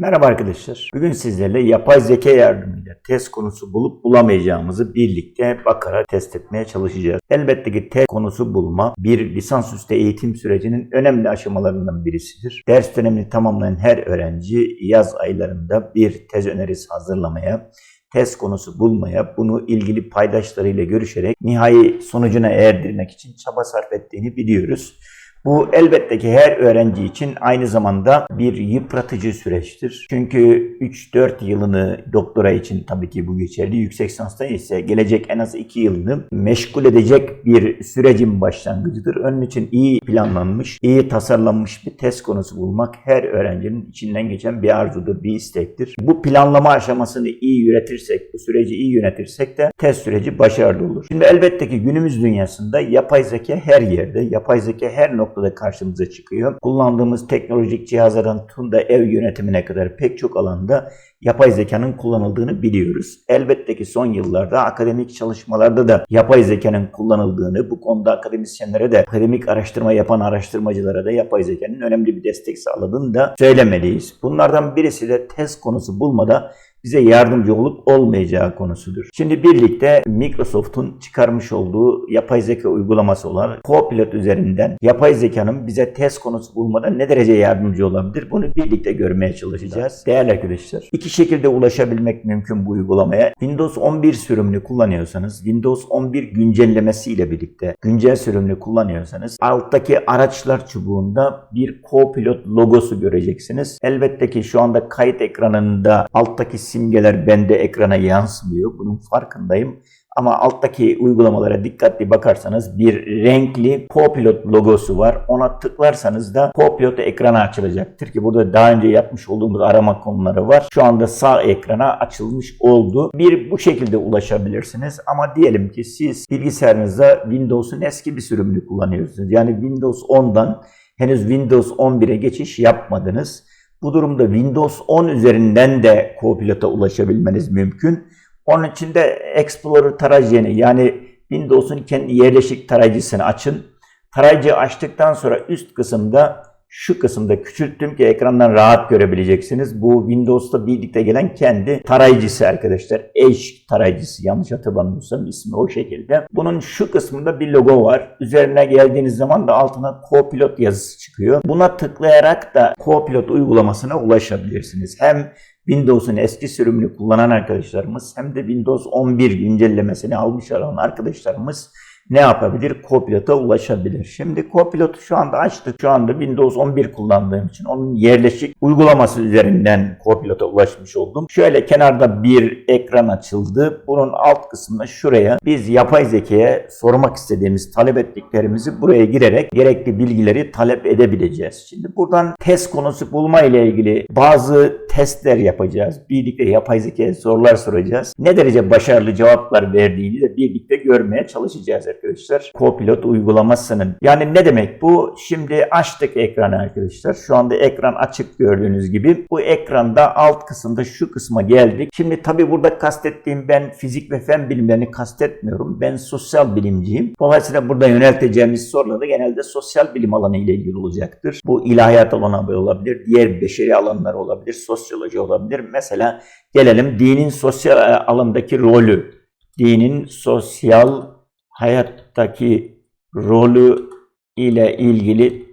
Merhaba arkadaşlar. Bugün sizlerle yapay zeka yardımıyla test konusu bulup bulamayacağımızı birlikte bakarak test etmeye çalışacağız. Elbette ki test konusu bulma bir lisansüstü eğitim sürecinin önemli aşamalarından birisidir. Ders dönemini tamamlayan her öğrenci yaz aylarında bir tez önerisi hazırlamaya, test konusu bulmaya, bunu ilgili paydaşlarıyla görüşerek nihai sonucuna erdirmek için çaba sarf ettiğini biliyoruz. Bu elbette ki her öğrenci için aynı zamanda bir yıpratıcı süreçtir. Çünkü 3-4 yılını doktora için tabii ki bu geçerli. Yüksek lisansta ise gelecek en az 2 yılını meşgul edecek bir sürecin başlangıcıdır. Onun için iyi planlanmış, iyi tasarlanmış bir test konusu bulmak her öğrencinin içinden geçen bir arzudur, bir istektir. Bu planlama aşamasını iyi yönetirsek, bu süreci iyi yönetirsek de test süreci başarılı olur. Şimdi elbette ki günümüz dünyasında yapay zeka her yerde, yapay zeka her noktada karşımıza çıkıyor. Kullandığımız teknolojik cihazlardan tüm da ev yönetimine kadar pek çok alanda yapay zekanın kullanıldığını biliyoruz. Elbette ki son yıllarda akademik çalışmalarda da yapay zekanın kullanıldığını, bu konuda akademisyenlere de, akademik araştırma yapan araştırmacılara da yapay zekanın önemli bir destek sağladığını da söylemeliyiz. Bunlardan birisi de test konusu bulmada bize yardımcı olup olmayacağı konusudur. Şimdi birlikte Microsoft'un çıkarmış olduğu yapay zeka uygulaması olan Copilot üzerinden yapay zekanın bize test konusu bulmada ne derece yardımcı olabilir? Bunu birlikte görmeye çalışacağız. Değerli arkadaşlar, iki şekilde ulaşabilmek mümkün bu uygulamaya. Windows 11 sürümünü kullanıyorsanız, Windows 11 güncellemesi ile birlikte güncel sürümünü kullanıyorsanız alttaki araçlar çubuğunda bir Copilot logosu göreceksiniz. Elbette ki şu anda kayıt ekranında alttaki simgeler bende ekrana yansımıyor. Bunun farkındayım. Ama alttaki uygulamalara dikkatli bakarsanız bir renkli Copilot logosu var. Ona tıklarsanız da Copilot ekrana açılacaktır ki burada daha önce yapmış olduğumuz arama konuları var. Şu anda sağ ekrana açılmış oldu. Bir bu şekilde ulaşabilirsiniz ama diyelim ki siz bilgisayarınızda Windows'un eski bir sürümünü kullanıyorsunuz. Yani Windows 10'dan henüz Windows 11'e geçiş yapmadınız. Bu durumda Windows 10 üzerinden de Copilot'a ulaşabilmeniz mümkün. Onun için de Explorer tarayıcını yani Windows'un kendi yerleşik tarayıcısını açın. Tarayıcıyı açtıktan sonra üst kısımda şu kısımda küçülttüm ki ekrandan rahat görebileceksiniz. Bu Windows'ta birlikte gelen kendi tarayıcısı arkadaşlar. Edge tarayıcısı yanlış hatırlamıyorsam ismi o şekilde. Bunun şu kısmında bir logo var. Üzerine geldiğiniz zaman da altına Copilot yazısı çıkıyor. Buna tıklayarak da Copilot uygulamasına ulaşabilirsiniz. Hem Windows'un eski sürümünü kullanan arkadaşlarımız hem de Windows 11 güncellemesini almış olan arkadaşlarımız ne yapabilir? Copilot'a ulaşabilir. Şimdi Copilot'u şu anda açtık. Şu anda Windows 11 kullandığım için onun yerleşik uygulaması üzerinden Copilot'a ulaşmış oldum. Şöyle kenarda bir ekran açıldı. Bunun alt kısmında şuraya biz yapay zekaya sormak istediğimiz, talep ettiklerimizi buraya girerek gerekli bilgileri talep edebileceğiz. Şimdi buradan test konusu bulma ile ilgili bazı testler yapacağız. Birlikte yapay zekaya sorular soracağız. Ne derece başarılı cevaplar verdiğini de birlikte görmeye çalışacağız arkadaşlar. Copilot uygulamasının. Yani ne demek bu? Şimdi açtık ekranı arkadaşlar. Şu anda ekran açık gördüğünüz gibi. Bu ekranda alt kısımda şu kısma geldik. Şimdi tabi burada kastettiğim ben fizik ve fen bilimlerini kastetmiyorum. Ben sosyal bilimciyim. Dolayısıyla burada yönelteceğimiz sorular da genelde sosyal bilim alanı ile ilgili olacaktır. Bu ilahiyat alanı olabilir, diğer beşeri alanlar olabilir, sosyoloji olabilir. Mesela gelelim dinin sosyal alandaki rolü. Dinin sosyal hayattaki rolü ile ilgili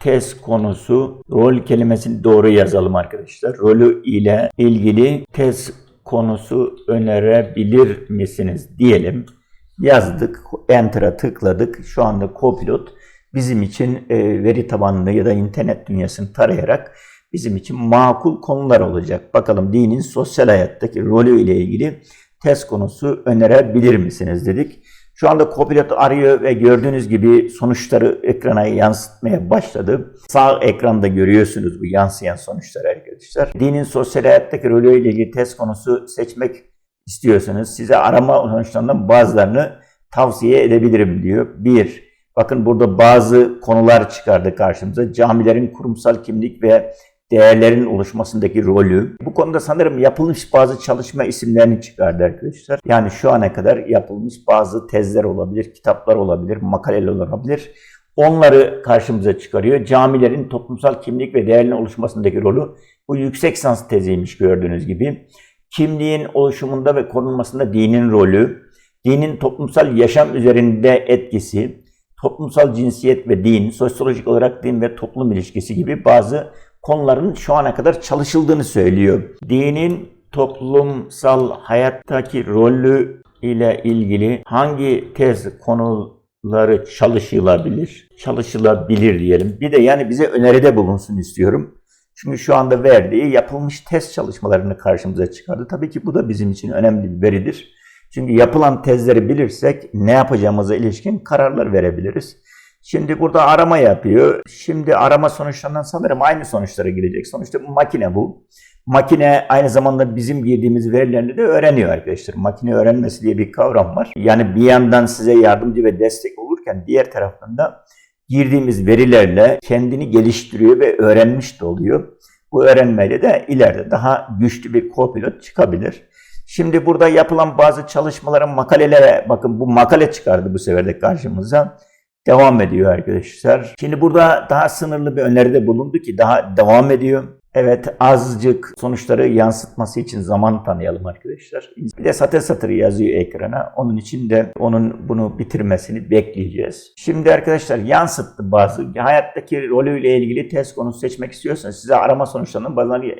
test konusu rol kelimesini doğru yazalım arkadaşlar. Rolü ile ilgili test konusu önerebilir misiniz diyelim. Yazdık, enter'a tıkladık. Şu anda Copilot bizim için e, veri tabanını ya da internet dünyasını tarayarak bizim için makul konular olacak. Bakalım dinin sosyal hayattaki rolü ile ilgili test konusu önerebilir misiniz dedik. Şu anda Copilot arıyor ve gördüğünüz gibi sonuçları ekrana yansıtmaya başladı. Sağ ekranda görüyorsunuz bu yansıyan sonuçları arkadaşlar. Dinin sosyal hayattaki rolü ile ilgili test konusu seçmek istiyorsanız size arama sonuçlarından bazılarını tavsiye edebilirim diyor. Bir, bakın burada bazı konular çıkardı karşımıza. Camilerin kurumsal kimlik ve değerlerin oluşmasındaki rolü. Bu konuda sanırım yapılmış bazı çalışma isimlerini çıkardı arkadaşlar. Yani şu ana kadar yapılmış bazı tezler olabilir, kitaplar olabilir, makaleler olabilir. Onları karşımıza çıkarıyor. Camilerin toplumsal kimlik ve değerlerin oluşmasındaki rolü bu yüksek sans teziymiş gördüğünüz gibi. Kimliğin oluşumunda ve korunmasında dinin rolü, dinin toplumsal yaşam üzerinde etkisi, toplumsal cinsiyet ve din, sosyolojik olarak din ve toplum ilişkisi gibi bazı konuların şu ana kadar çalışıldığını söylüyor. Dinin toplumsal hayattaki rolü ile ilgili hangi tez konuları çalışılabilir? Çalışılabilir diyelim. Bir de yani bize öneride bulunsun istiyorum. Çünkü şu anda verdiği yapılmış test çalışmalarını karşımıza çıkardı. Tabii ki bu da bizim için önemli bir veridir. Çünkü yapılan tezleri bilirsek ne yapacağımıza ilişkin kararlar verebiliriz. Şimdi burada arama yapıyor. Şimdi arama sonuçlarından sanırım aynı sonuçlara girecek. Sonuçta makine bu. Makine aynı zamanda bizim girdiğimiz verilerini de öğreniyor arkadaşlar. Makine öğrenmesi diye bir kavram var. Yani bir yandan size yardımcı ve destek olurken diğer taraftan da girdiğimiz verilerle kendini geliştiriyor ve öğrenmiş de oluyor. Bu öğrenmeyle de ileride daha güçlü bir co-pilot çıkabilir. Şimdi burada yapılan bazı çalışmaların makalelere bakın bu makale çıkardı bu sefer de karşımıza. Devam ediyor arkadaşlar. Şimdi burada daha sınırlı bir öneride bulundu ki daha devam ediyor. Evet azıcık sonuçları yansıtması için zaman tanıyalım arkadaşlar. Bir de satır satır yazıyor ekrana. Onun için de onun bunu bitirmesini bekleyeceğiz. Şimdi arkadaşlar yansıttı bazı. Hayattaki rolüyle ilgili test konusu seçmek istiyorsanız size arama sonuçlarını bazılarını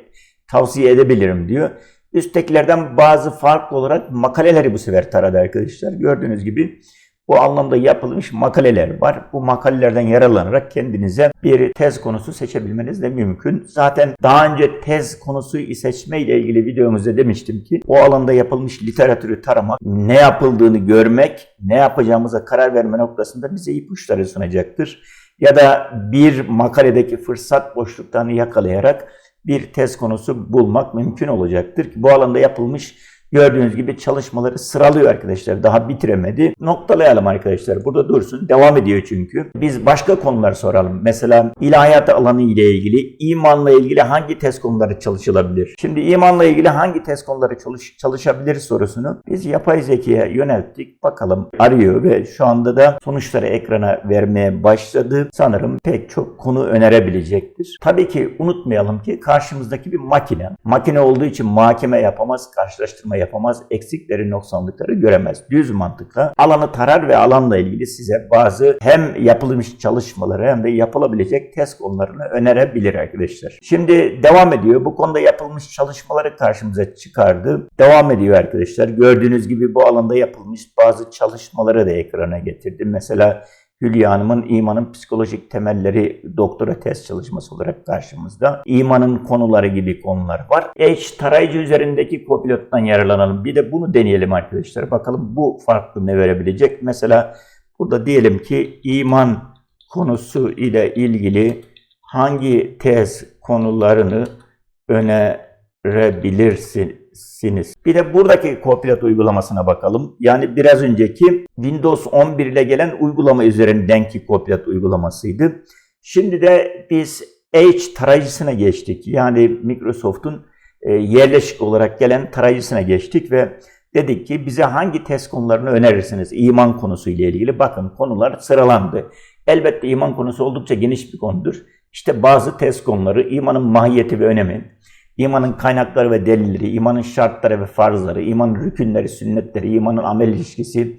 tavsiye edebilirim diyor. Üsttekilerden bazı farklı olarak makaleleri bu sefer taradı arkadaşlar. Gördüğünüz gibi bu anlamda yapılmış makaleler var. Bu makalelerden yararlanarak kendinize bir tez konusu seçebilmeniz de mümkün. Zaten daha önce tez konusu seçme ile ilgili videomuzda demiştim ki o alanda yapılmış literatürü taramak, ne yapıldığını görmek, ne yapacağımıza karar verme noktasında bize ipuçları sunacaktır. Ya da bir makaledeki fırsat boşluklarını yakalayarak bir tez konusu bulmak mümkün olacaktır ki bu alanda yapılmış Gördüğünüz gibi çalışmaları sıralıyor arkadaşlar. Daha bitiremedi. Noktalayalım arkadaşlar. Burada dursun. Devam ediyor çünkü. Biz başka konular soralım. Mesela ilahiyat alanı ile ilgili, imanla ilgili hangi test konuları çalışılabilir? Şimdi imanla ilgili hangi test konuları çalış çalışabilir sorusunu biz yapay zekaya yönelttik. Bakalım arıyor ve şu anda da sonuçları ekrana vermeye başladı. Sanırım pek çok konu önerebilecektir. Tabii ki unutmayalım ki karşımızdaki bir makine. Makine olduğu için muhakeme yapamaz, karşılaştırma yapamaz, eksikleri, noksanlıkları göremez. Düz mantıkla alanı tarar ve alanla ilgili size bazı hem yapılmış çalışmaları hem de yapılabilecek test konularını önerebilir arkadaşlar. Şimdi devam ediyor. Bu konuda yapılmış çalışmaları karşımıza çıkardı. Devam ediyor arkadaşlar. Gördüğünüz gibi bu alanda yapılmış bazı çalışmaları da ekrana getirdim. Mesela Hülya Hanım'ın imanın psikolojik temelleri doktora test çalışması olarak karşımızda. İmanın konuları gibi konular var. H tarayıcı üzerindeki kopilottan yararlanalım. Bir de bunu deneyelim arkadaşlar. Bakalım bu farklı ne verebilecek. Mesela burada diyelim ki iman konusu ile ilgili hangi tez konularını önerebilirsiniz? Bir de buradaki Copilot uygulamasına bakalım. Yani biraz önceki Windows 11 ile gelen uygulama üzerindenki Copilot uygulamasıydı. Şimdi de biz Edge tarayıcısına geçtik. Yani Microsoft'un e, yerleşik olarak gelen tarayıcısına geçtik ve dedik ki bize hangi test konularını önerirsiniz? İman konusu ile ilgili. Bakın konular sıralandı. Elbette iman konusu oldukça geniş bir konudur. İşte bazı test konuları, imanın mahiyeti ve önemi, imanın kaynakları ve delilleri, imanın şartları ve farzları, imanın rükünleri, sünnetleri, imanın amel ilişkisi,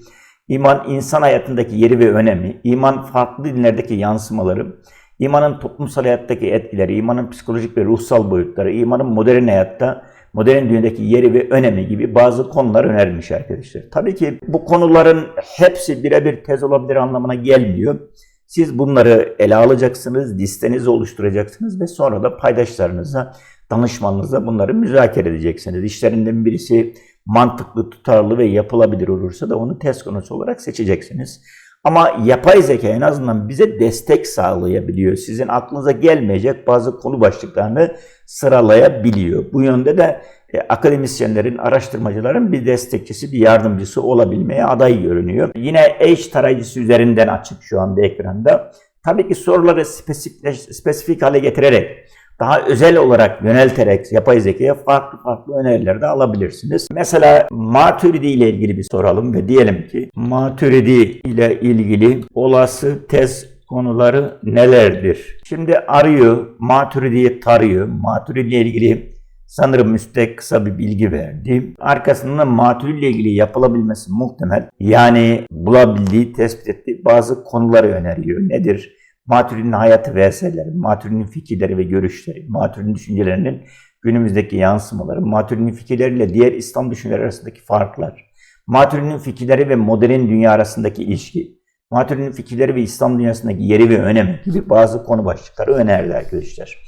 iman insan hayatındaki yeri ve önemi, iman farklı dinlerdeki yansımaları, imanın toplumsal hayattaki etkileri, imanın psikolojik ve ruhsal boyutları, imanın modern hayatta, modern dünyadaki yeri ve önemi gibi bazı konular önermiş arkadaşlar. Tabii ki bu konuların hepsi birebir tez olabilir anlamına gelmiyor. Siz bunları ele alacaksınız, listenizi oluşturacaksınız ve sonra da paydaşlarınıza, danışmanınıza bunları müzakere edeceksiniz. İşlerinden birisi mantıklı, tutarlı ve yapılabilir olursa da onu test konusu olarak seçeceksiniz. Ama yapay zeka en azından bize destek sağlayabiliyor. Sizin aklınıza gelmeyecek bazı konu başlıklarını sıralayabiliyor. Bu yönde de e, akademisyenlerin, araştırmacıların bir destekçisi, bir yardımcısı olabilmeye aday görünüyor. Yine Edge tarayıcısı üzerinden açık şu anda ekranda. Tabii ki soruları spesifik, spesifik hale getirerek, daha özel olarak yönelterek yapay zekaya farklı farklı öneriler de alabilirsiniz. Mesela Maturidi ile ilgili bir soralım ve diyelim ki Maturidi ile ilgili olası test konuları nelerdir? Şimdi arıyor, Maturidi'yi tarıyor. Maturidi ile ilgili sanırım müstek kısa bir bilgi verdi. Arkasından Maturidi ile ilgili yapılabilmesi muhtemel. Yani bulabildiği, tespit ettiği bazı konuları öneriyor. Nedir? Maturidi'nin hayatı ve eserleri, Maturidi'nin fikirleri ve görüşleri, Maturidi'nin düşüncelerinin günümüzdeki yansımaları, Maturidi'nin fikirleriyle diğer İslam düşünceleri arasındaki farklar, Maturidi'nin fikirleri ve modern dünya arasındaki ilişki, Maturidi'nin fikirleri ve İslam dünyasındaki yeri ve önemi gibi bazı konu başlıkları önerdi arkadaşlar.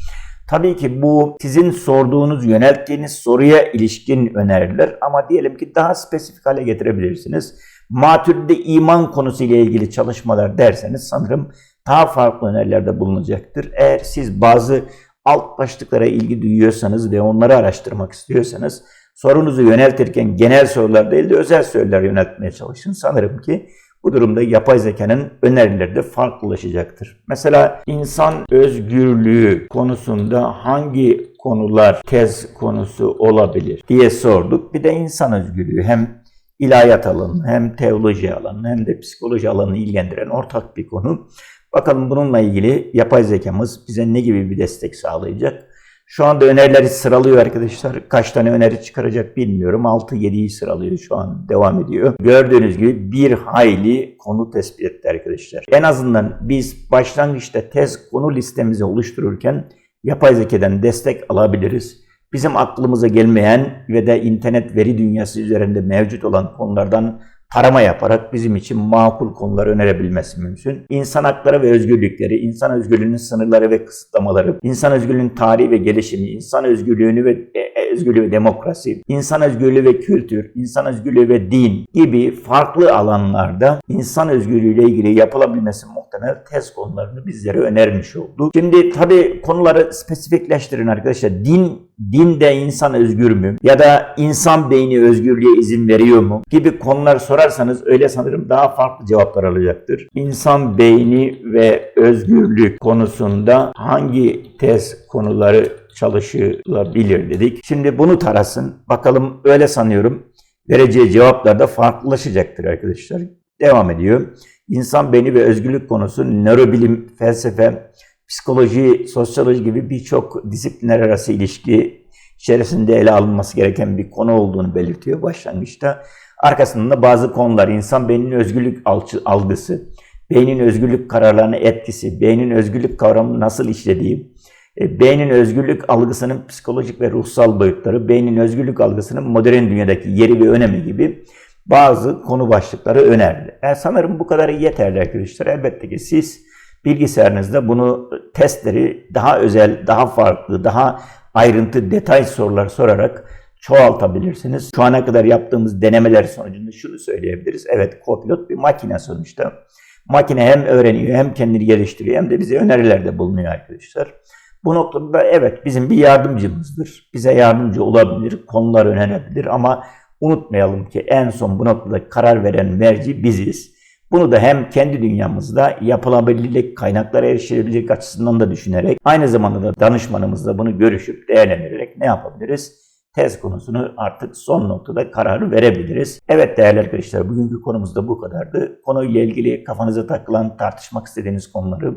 Tabii ki bu sizin sorduğunuz, yönelttiğiniz soruya ilişkin öneriler ama diyelim ki daha spesifik hale getirebilirsiniz. Maturidi'de iman konusuyla ilgili çalışmalar derseniz sanırım daha farklı önerilerde bulunacaktır. Eğer siz bazı alt başlıklara ilgi duyuyorsanız ve onları araştırmak istiyorsanız sorunuzu yöneltirken genel sorular değil de özel sorular yöneltmeye çalışın. Sanırım ki bu durumda yapay zekanın önerileri de farklılaşacaktır. Mesela insan özgürlüğü konusunda hangi konular tez konusu olabilir diye sorduk. Bir de insan özgürlüğü hem ilahiyat alanı hem teoloji alanı hem de psikoloji alanını ilgilendiren ortak bir konu. Bakalım bununla ilgili yapay zekamız bize ne gibi bir destek sağlayacak? Şu anda önerileri sıralıyor arkadaşlar. Kaç tane öneri çıkaracak bilmiyorum. 6-7'yi sıralıyor şu an devam ediyor. Gördüğünüz gibi bir hayli konu tespit etti arkadaşlar. En azından biz başlangıçta tez konu listemizi oluştururken yapay zekadan destek alabiliriz. Bizim aklımıza gelmeyen ve de internet veri dünyası üzerinde mevcut olan konulardan tarama yaparak bizim için makul konuları önerebilmesi mümkün. İnsan hakları ve özgürlükleri, insan özgürlüğünün sınırları ve kısıtlamaları, insan özgürlüğünün tarihi ve gelişimi, insan özgürlüğünü ve e, özgürlüğü ve demokrasi, insan özgürlüğü ve kültür, insan özgürlüğü ve din gibi farklı alanlarda insan özgürlüğüyle ilgili yapılabilmesi muhtemel tez konularını bizlere önermiş oldu. Şimdi tabii konuları spesifikleştirin arkadaşlar. Din din de insan özgür mü? Ya da insan beyni özgürlüğe izin veriyor mu? Gibi konular sorarsanız öyle sanırım daha farklı cevaplar alacaktır. İnsan beyni ve özgürlük konusunda hangi tez konuları çalışılabilir dedik. Şimdi bunu tarasın. Bakalım öyle sanıyorum. Vereceği cevaplar da farklılaşacaktır arkadaşlar. Devam ediyor. İnsan beyni ve özgürlük konusu nörobilim, felsefe, psikoloji, sosyoloji gibi birçok disiplinler arası ilişki içerisinde ele alınması gereken bir konu olduğunu belirtiyor başlangıçta. Arkasında da bazı konular, insan beyninin özgürlük algısı, beynin özgürlük kararlarına etkisi, beynin özgürlük kavramını nasıl işlediği, beynin özgürlük algısının psikolojik ve ruhsal boyutları, beynin özgürlük algısının modern dünyadaki yeri ve önemi gibi bazı konu başlıkları önerdi. Yani sanırım bu kadar yeterli arkadaşlar. Elbette ki siz bilgisayarınızda bunu testleri daha özel, daha farklı, daha ayrıntı, detay sorular sorarak çoğaltabilirsiniz. Şu ana kadar yaptığımız denemeler sonucunda şunu söyleyebiliriz. Evet, Copilot bir makine sonuçta. Makine hem öğreniyor, hem kendini geliştiriyor, hem de bize önerilerde bulunuyor arkadaşlar. Bu noktada evet bizim bir yardımcımızdır. Bize yardımcı olabilir, konular önerebilir ama unutmayalım ki en son bu noktada karar veren merci biziz. Bunu da hem kendi dünyamızda yapılabilirlik, kaynaklara erişilebilirlik açısından da düşünerek aynı zamanda da danışmanımızla bunu görüşüp değerlendirerek ne yapabiliriz? Tez konusunu artık son noktada kararı verebiliriz. Evet değerli arkadaşlar bugünkü konumuz da bu kadardı. Konuyla ilgili kafanıza takılan, tartışmak istediğiniz konuları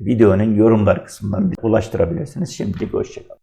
videonun yorumlar kısmından ulaştırabilirsiniz. Şimdilik hoşçakalın.